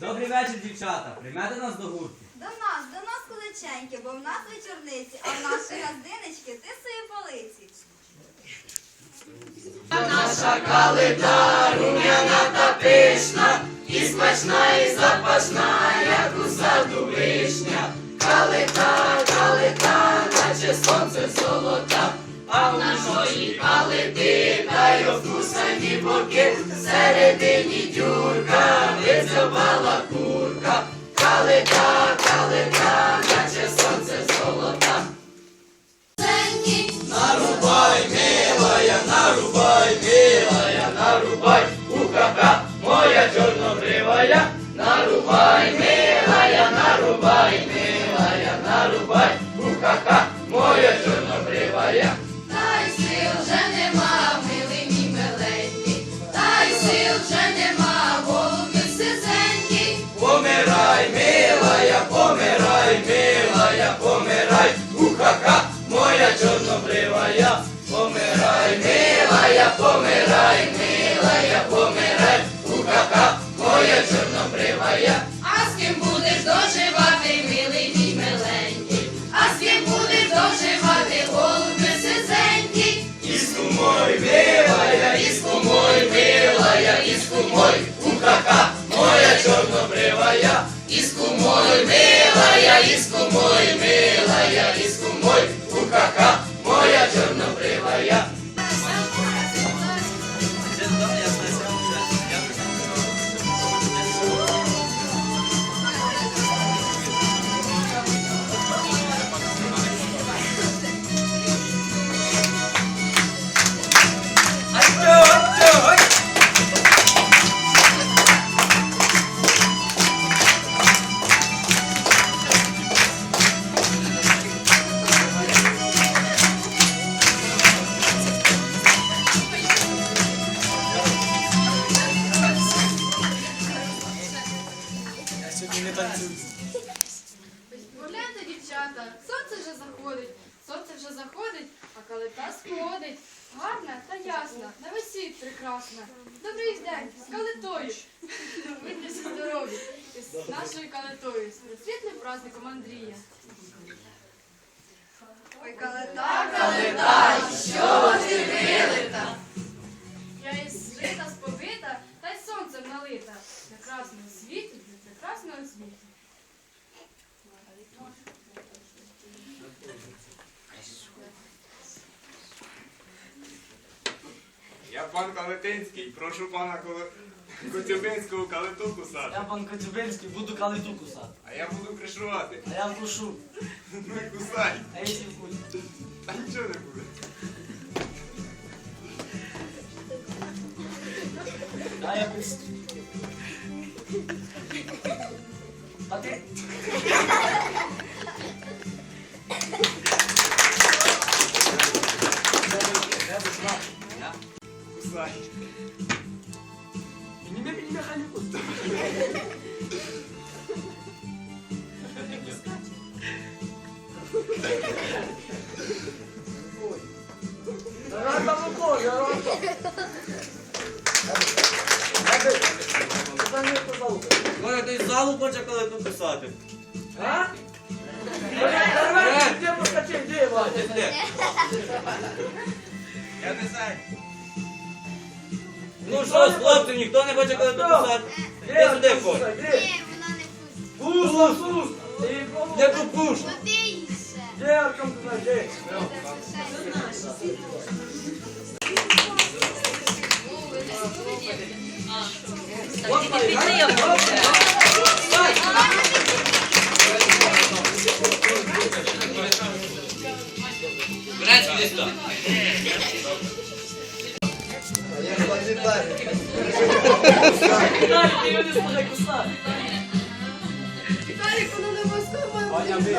Добрий вечір, дівчата. Приймете нас до гурту. До нас, до нас куличеньки, бо в нас вечорниці, а в нашої газдиночки ти свої полиці. Та боки, всередині дюрка, висипала курка, калика. Помирай, милая, помирай, ухака, моя чорнобривая. А з ким будеш доживати, милий мій миленький, а з ким будеш доживати, голубі сизенький. Іску мой, милая, іску мой, милая, іску мой, ухака, моя чорнобривая, іску мой, милая, іску мой, милая, іску мой, ухака, калита сходить. Гарна та ясна, на весі прекрасна. Добрий день, з калитою. Всі здорові. З нашою калитою, з просвітлим праздником Андрія. Ой, калита, Я Прошу пана Коцюбинського калиту кусати. Я пан Коцюбинський, буду калиту кусати. А я буду кришувати. А я вкушу. Ну і кусай. А якщо вкушу? Та нічого не буде. А я без... А ти? Може, той з залу хоче калиту писати? А? Давай, Ваня? Я не знаю. Ну що, хлопці, ніхто не хоче калиту писати? Іди сюди. Где? Ні, вона не пустить. Пуш, пуш. Ти Не попуш. Побійся. Где, Артем, ти знаєш, де? Грецький десь там. Віталій, ти його не. Віталік, воно не обов'язково має бути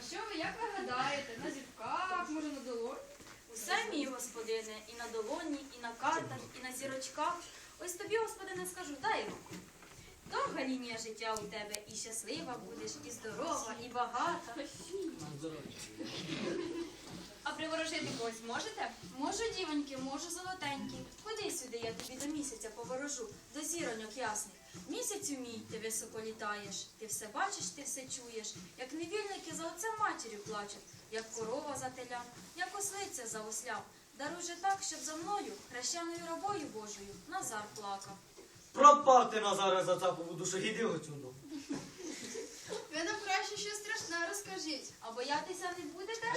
А що ви, як ви гадаєте, на зірках, може на долоні? Усе мій, господине, і на долоні, і на картах, і на зірочках. Ось тобі, господине, скажу, дай руку. Довга лінія життя у тебе, і щаслива будеш, і здорова, і багата. А приворожити когось можете? Можу, дівоньки, можу, золотенькі. Ходи сюди, я тобі до місяця поворожу, до зіроньок ясних. Місяцю мій, ти високо літаєш, ти все бачиш, ти все чуєш, як невільники за отцем матір'ю плачуть, як корова за телям, як ослиця за ослям. Даруй же так, щоб за мною, хрещеною рабою Божою, Назар плакав. Пропав ти Назаре за цапу душу, іди отсюди. Ви нам краще щось розкажіть. А боятися не будете?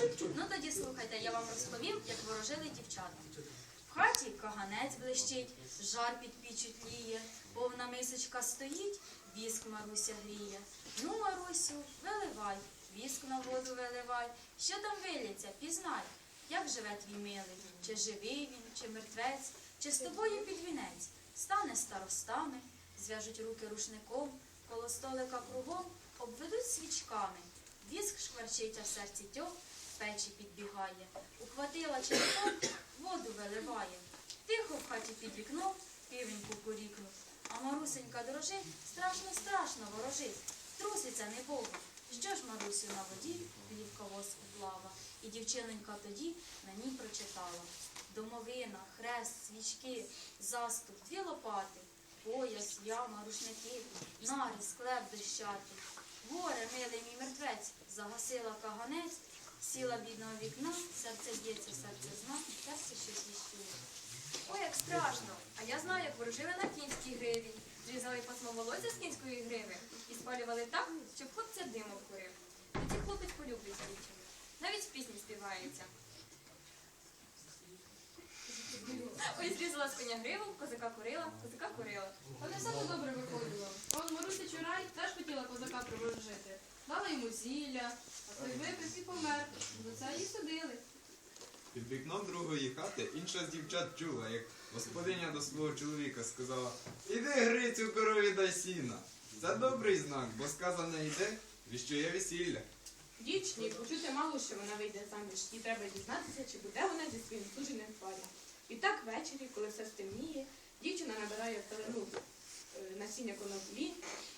Чуть-чуть. Ну тоді слухайте, я вам розповім, як ворожили дівчата. В хаті каганець блищить, жар під піччю тліє, повна мисочка стоїть, віск Маруся гріє. Ну, Марусю, виливай, віск на воду виливай. Що там вилється, пізнай, як живе твій милий, чи живий він, чи мертвець, чи з тобою під вінець. Стане старостами, зв'яжуть руки рушником, коло столика кругом обведуть свічками. Віск шкварчить, а в серці тьох, печі підбігає. Ухватила черепок, воду виливає. Тихо в хаті під вікном півень кукурікнув. А Марусенька дрожить, страшно, страшно ворожить. Труситься небогу. Що ж, Марусю, на воді плівка воску плава. І дівчинонька тоді на ній прочитала. Домовина, хрест, свічки, заступ, дві лопати, пояс, яма, рушники, нари, склеп дощатий. Горе, милий мій мертвець, загасила каганець, сіла бідного вікна, серце б'ється, серце зна, серце щось віщує. Ой, як страшно. А я знаю, як ворожили на кінській гриві. Зрізали пасмо волосся з кінської гриви і спалювали так, щоб хлопця диму вкурив. Тоді хлопець полюбить дівчину. Навіть в пісні співається. Ой, зрізала з коня гриву, козака курила, козака курила. Не все добре виходило. А от Маруся Чурай теж хотіла козака приворожити. Дала йому зілля, а той випив і помер. За це її судили. Під вікном другої хати інша з дівчат чула, як господиня до свого чоловіка сказала Іди грицю корові дай сіна. Це добрий знак, бо сказане йде, віщує весілля. Дівчині почути мало, що вона вийде заміж, і треба дізнатися, чи буде вона зі своїм суженим в парі. І так ввечері, коли все стемніє, дівчина набирає пелену е, насіння коноплі,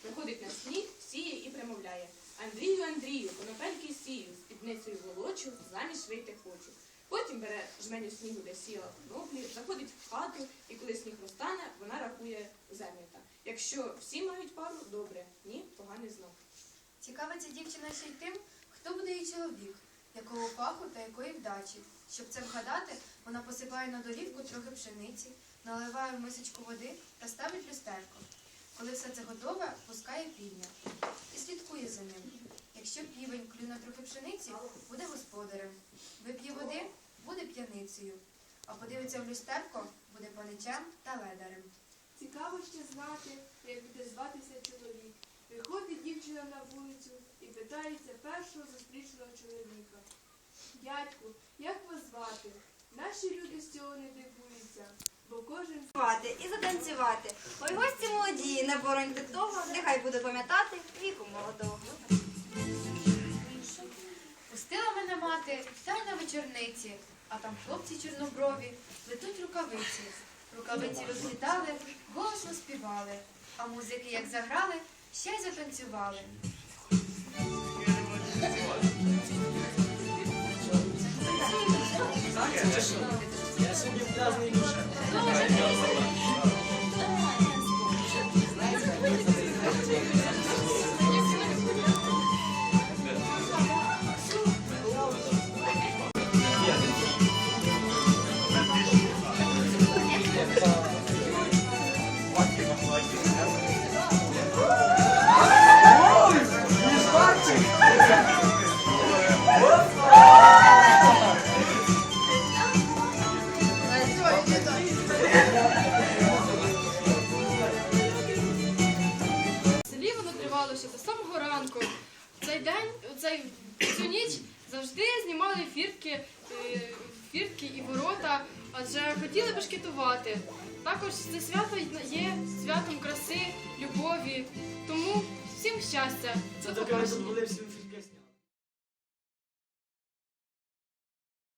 виходить на сніг, сіє і примовляє Андрію, Андрію, конопельки сію, спідницею волочу, заміж вийти хочу. Потім бере жменю снігу, де сіла коноплі, заходить в хату, і коли сніг розтане, вона рахує зернята. Якщо всі мають пару, добре, ні, поганий знак. Цікавиться дівчина ще й тим, хто буде її чоловік, якого фаху та якої вдачі. Щоб це вгадати, вона посипає на долівку трохи пшениці, наливає в мисочку води та ставить люстерко. Коли все це готове, пускає півня і слідкує за ним. Якщо півень клюне трохи пшениці, буде господарем. Вип'є води, буде п'яницею. А подивиться в люстерко, буде паничем та ледарем. Цікаво ще знати, як буде зватися чоловік. Виходить дівчина на вулицю і питається першого зустрічного чоловіка. Дядьку, як вас звати? Наші люди з цього не дивуються, бо кожен Співати і затанцювати. Ой, гості молоді, не бороньте того, нехай буде пам'ятати віку молодого. Пустила мене мати та й на вечорниці, а там хлопці чорноброві плетуть рукавиці. Рукавиці розлітали, голосно співали, а музики як заграли, ще й затанцювали. Yes, if you guys need to ранку. Цей день, в цей, цю ніч завжди знімали фіртки, е, фіртки і ворота, адже хотіли башкетувати. Також це свято є святом краси, любові, тому всім щастя. Це така